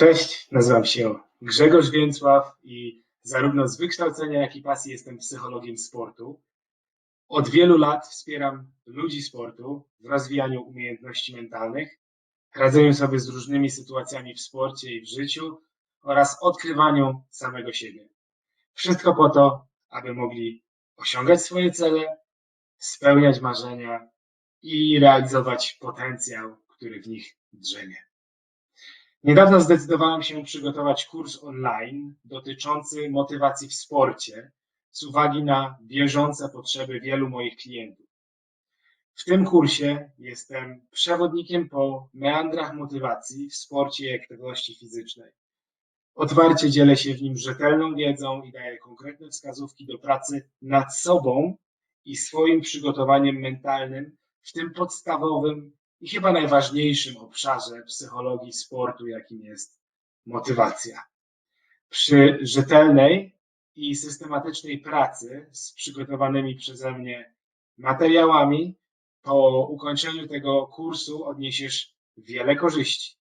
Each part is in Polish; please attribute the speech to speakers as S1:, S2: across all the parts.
S1: Cześć, nazywam się Grzegorz Więcław i zarówno z wykształcenia, jak i pasji jestem psychologiem sportu. Od wielu lat wspieram ludzi sportu w rozwijaniu umiejętności mentalnych, radzeniu sobie z różnymi sytuacjami w sporcie i w życiu oraz odkrywaniu samego siebie. Wszystko po to, aby mogli osiągać swoje cele, spełniać marzenia i realizować potencjał, który w nich drzemie. Niedawno zdecydowałem się przygotować kurs online dotyczący motywacji w sporcie z uwagi na bieżące potrzeby wielu moich klientów. W tym kursie jestem przewodnikiem po meandrach motywacji w sporcie i aktywności fizycznej. Otwarcie dzielę się w nim rzetelną wiedzą i daję konkretne wskazówki do pracy nad sobą i swoim przygotowaniem mentalnym w tym podstawowym i chyba najważniejszym obszarze psychologii sportu, jakim jest motywacja. Przy rzetelnej i systematycznej pracy z przygotowanymi przeze mnie materiałami, po ukończeniu tego kursu odniesiesz wiele korzyści.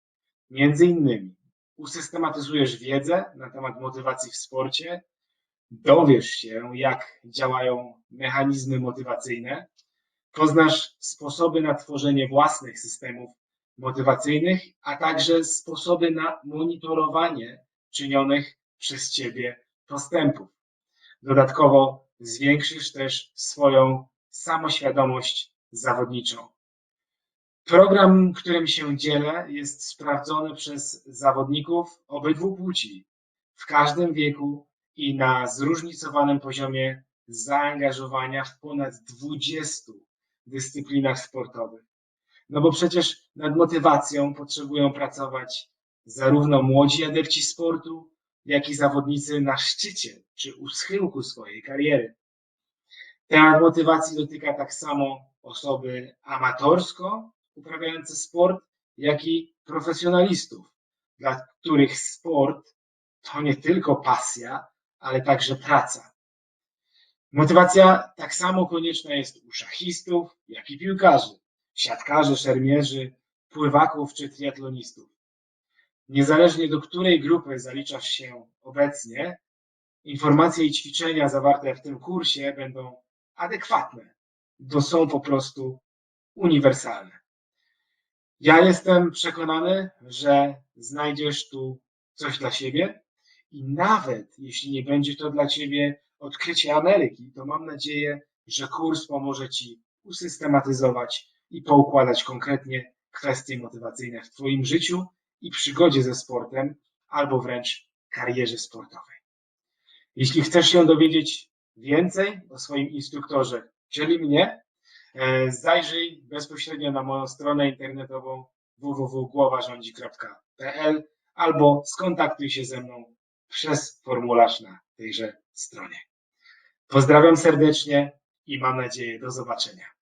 S1: Między innymi usystematyzujesz wiedzę na temat motywacji w sporcie, dowiesz się, jak działają mechanizmy motywacyjne, Poznasz sposoby na tworzenie własnych systemów motywacyjnych, a także sposoby na monitorowanie czynionych przez Ciebie postępów. Dodatkowo zwiększysz też swoją samoświadomość zawodniczą. Program, którym się dzielę, jest sprawdzony przez zawodników obydwu płci, w każdym wieku i na zróżnicowanym poziomie zaangażowania w ponad 20 dyscyplinach sportowych. No bo przecież nad motywacją potrzebują pracować zarówno młodzi adepci sportu, jak i zawodnicy na szczycie czy u schyłku swojej kariery. Temat motywacji dotyka tak samo osoby amatorsko uprawiające sport, jak i profesjonalistów, dla których sport to nie tylko pasja, ale także praca. Motywacja tak samo konieczna jest u szachistów, jak i piłkarzy, siatkarzy, szermierzy, pływaków czy triatlonistów. Niezależnie do której grupy zaliczasz się obecnie, informacje i ćwiczenia zawarte w tym kursie będą adekwatne, bo są po prostu uniwersalne. Ja jestem przekonany, że znajdziesz tu coś dla siebie i nawet jeśli nie będzie to dla ciebie odkrycie Ameryki, to mam nadzieję, że kurs pomoże Ci usystematyzować i poukładać konkretnie kwestie motywacyjne w Twoim życiu i przygodzie ze sportem, albo wręcz karierze sportowej. Jeśli chcesz się dowiedzieć więcej o swoim instruktorze, czyli mnie, e, zajrzyj bezpośrednio na moją stronę internetową www.głowarządzi.pl albo skontaktuj się ze mną przez formularz na tejże stronie. Pozdrawiam serdecznie i mam nadzieję do zobaczenia.